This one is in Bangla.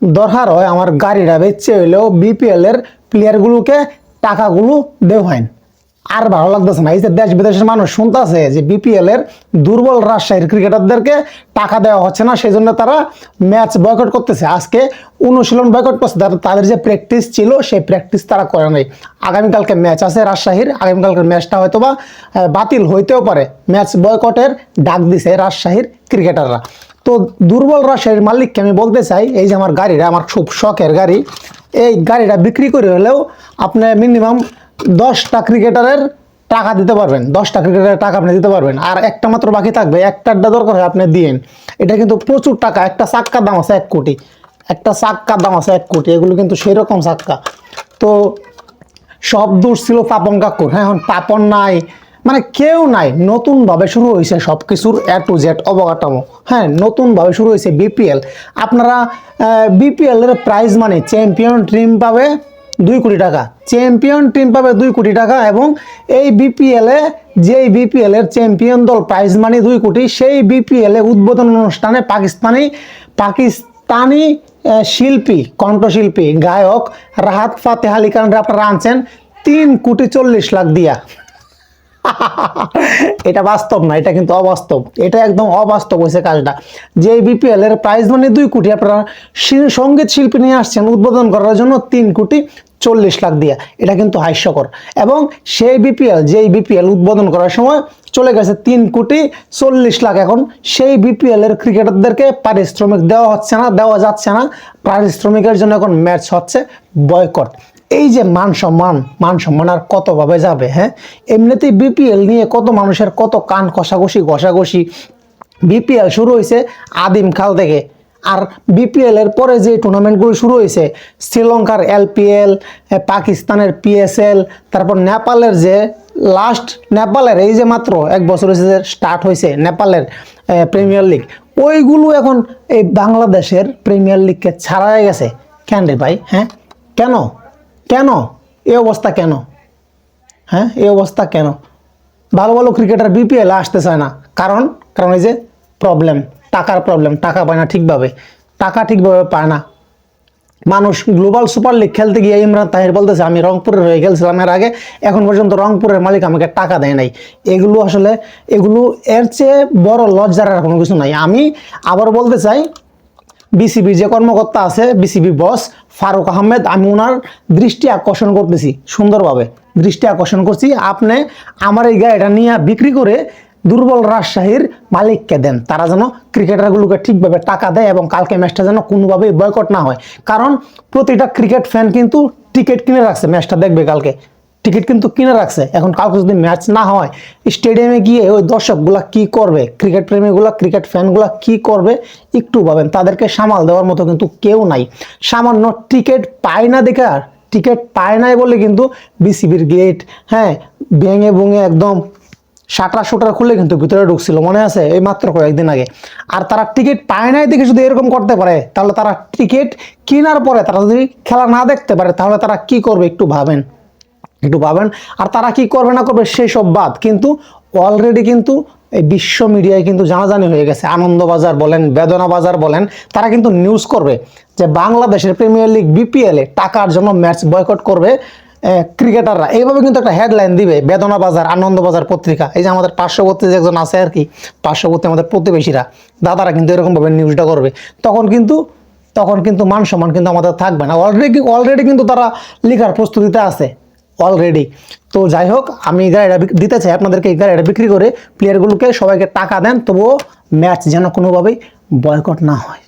দরকার হয়, আমার গাড়িটা বেচে হইলেও বিপিএল এর প্লেয়ারগুলোকে টাকাগুলো দেও হয় আর ভালো লাগতেছে না। এই যে দেশ বিদেশের মানুষ শুনতেছে যে বিপিএল এর দুর্বল রাজশাহীর ক্রিকেটারদেরকে টাকা দেওয়া হচ্ছে না সেই জন্য তারা ম্যাচ বয়কট করতেছে। আজকে অনুশীলন বয়কট করছে তাদের যে প্র্যাকটিস ছিল, সেই প্র্যাকটিস তারা করে নাই। আগামীকালকে ম্যাচ আছে রাজশাহীর, আগামীকালকের ম্যাচটা হয়তো বা বাতিল হইতেও পারে। ম্যাচ বয়কটের ডাক দিছে রাজশাহীর ক্রিকেটাররা তো দুর্বল রাজশাহীর মালিককে আমি বলতে চাই, এই যে আমার গাড়িটা, আমার খুব শখের গাড়ি, এই গাড়িটা বিক্রি করে হলেও আপনি মিনিমাম দশটা ক্রিকেটারের টাকা দিতে পারবেন, দশটা ক্রিকেটারের টাকা আপনি দিতে পারবেন। আর একটা মাত্র বাকি থাকবে একটা দরকার হয় আপনি দিয়েন। এটা কিন্তু প্রচুর টাকা, একটা চাক্কার দাম আছে এক কোটি। একটা চাক্কার দাম আছে এক কোটি, এগুলো কিন্তু সেই রকম চাক্কা। তো সব দোষ ছিল পাপন কাকুর। হ্যাঁ এখন পাপন নাই মানে কেউ নাই, নতুনভাবে শুরু হয়েছে সব কিছুর এ টু জেড অবকাঠামো। হ্যাঁ নতুনভাবে শুরু হয়েছে বিপিএল আপনারা বিপিএল এর প্রাইজ মানে চ্যাম্পিয়ন টিম পাবে দুই কোটি টাকা। চ্যাম্পিয়ন টিম পাবে দুই কোটি টাকা এবং এই বিপিএলে যেই বিপিএল এর চ্যাম্পিয়ন দল প্রাইজ মানি দুই কোটি, সেই বিপিএল উদ্বোধন অনুষ্ঠানে পাকিস্তানি পাকিস্তানি শিল্পী, কণ্ঠশিল্পী, গায়ক রাহাত ফাতে আলী খানরা আপনারা আনছেন তিন কোটি চল্লিশ লাখ দিয়া। এটা বাস্তব না, এটা কিন্তু অবাস্তব। এটা একদম অবাস্তব হয়েছে কাজটা। যে বিপিএল এর প্রাইজ মানে দুই কোটি, আপনারা সংগীত শিল্পী নিয়ে আসছেন, উদ্বোধন করার জন্য তিন কোটি চল্লিশ লাখ দিয়া। এটা কিন্তু হাস্যকর। এবং সেই বিপিএল যেই বিপিএল উদ্বোধন করার সময় চলে গেছে তিন কোটি চল্লিশ লাখ। এখন সেই বিপিএল এর ক্রিকেটারদেরকে পারিশ্রমিক দেওয়া হচ্ছে না, দেওয়া যাচ্ছে না। পারিশ্রমিকের জন্য এখন ম্যাচ হচ্ছে বয়কট এই যে মান সম্মান মান সম্মান আর কতভাবে যাবে হ্যাঁ? এমনিতেই বিপিএল নিয়ে কত মানুষের কত কান কষাকষি, ঘষাঘষি। বিপিএল শুরু হয়েছে আদিম কাল থেকে। আর বিপিএল এর পরে যে টুর্নামেন্টগুলো শুরু হয়েছে শ্রীলঙ্কার এলপিএল পাকিস্তানের পিএসএল তারপর নেপালের যে লাস্ট নেপালের এই যে মাত্র এক বছর হয়েছে যে স্টার্ট হয়েছে নেপালের প্রিমিয়ার লিগ ওইগুলো এখন এই বাংলাদেশের প্রিমিয়ার লিগকে ছাড়াই গেছে। কেন রে ভাই হ্যাঁ? কেন? কেন? এ অবস্থা কেন? হ্যাঁ এ অবস্থা কেন? ভালো ভালো ক্রিকেটার বিপিএল আসতে চায় না। কারণ কারণ এই যে প্রবলেম টাকার প্রবলেম টাকা পায় না ঠিকভাবে। টাকা ঠিকভাবে পায় না। মানুষ গ্লোবাল সুপার লিগ খেলতে গিয়ে ইমরান তাহির বলতেছে, আমি রংপুরের হয়ে গেছিলাম এর আগে, এখন পর্যন্ত রংপুরের মালিক আমাকে টাকা দেয় নাই। এগুলো আসলে, এগুলো এর চেয়ে বড় লজ্জার আর কোনো কিছু নাই। আমি আবার বলতে চাই বিসিবির যে কর্মকর্তা আছে বিসিবি বস ফারুক আহমেদ, আমি ওনার দৃষ্টি আকর্ষণ করতেছি, সুন্দরভাবে দৃষ্টি আকর্ষণ করছি। আপনি আমার এই গাড়িটা নিয়ে বিক্রি করে দুর্বল রাজশাহীর মালিককে দেন। তারা যেন ক্রিকেটারগুলোকে ঠিকভাবে টাকা দেয় এবং কালকে ম্যাচটা যেন কোনোভাবেই বয়কট না হয়। কারণ প্রতিটা ক্রিকেট ফ্যান কিন্তু টিকিট কিনে রাখছে। ম্যাচটা দেখবে কালকে। টিকিট কিন্তু কিনে রাখছে। এখন কাউকে যদি ম্যাচ না হয় স্টেডিয়ামে গিয়ে ওই দর্শকগুলা কি করবে? ক্রিকেট প্রেমীগুলা ক্রিকেট ফ্যানগুলা কি করবে? একটু ভাবেন। তাদেরকে সামাল দেওয়ার মতো কিন্তু কেউ নাই। সামান্য টিকিট পায় না দেখে আর। টিকিট পায় নাই বলে কিন্তু বিসিবির গেট হ্যাঁ ভেঙে ভুঙে একদম শাটার শুটার খুলে কিন্তু ভিতরে ঢুকছিল। মনে আছে? এই মাত্র কয়েকদিন আগে। আর তারা টিকিট পায় নাই দেখে শুধু এরকম করতে পারে, তাহলে তারা টিকিট কেনার পরে তারা যদি খেলা না দেখতে পারে, তাহলে তারা কি করবে একটু ভাবেন। একটু পাবেন আর তারা কি করবে না করবে, সেই সব বাদ। কিন্তু অলরেডি কিন্তু এই বিশ্ব মিডিয়ায় কিন্তু জানাজানি হয়ে গেছে। আনন্দবাজার বলেন, বেদনা বাজার বলেন, তারা কিন্তু নিউজ করবে যে বাংলাদেশের প্রিমিয়ার লিগ বিপিএলে টাকার জন্য ম্যাচ বয়কট করবে ক্রিকেটাররা এইভাবে কিন্তু একটা হেডলাইন দিবে, বেদনা বাজার আনন্দবাজার পত্রিকা। এই যে আমাদের পার্শ্ববর্তী যে একজন আছে আর কি, পার্শ্ববর্তী আমাদের প্রতিবেশীরা, দাদারা কিন্তু এরকমভাবে নিউজটা করবে। তখন কিন্তু তখন কিন্তু মান সম্মান কিন্তু আমাদের থাকবে না। অলরেডি অলরেডি কিন্তু তারা লেখার প্রস্তুতিতে আছে। অলরেডি তো যাই হোক আমি গাড়িটা দিতে চাই, আপনাদেরকে এই গাড়িটা বিক্রি করে প্লেয়ারগুলোকে সবাইকে টাকা দেন, তবুও ম্যাচ যেন কোনোভাবেই বয়কট না হয়।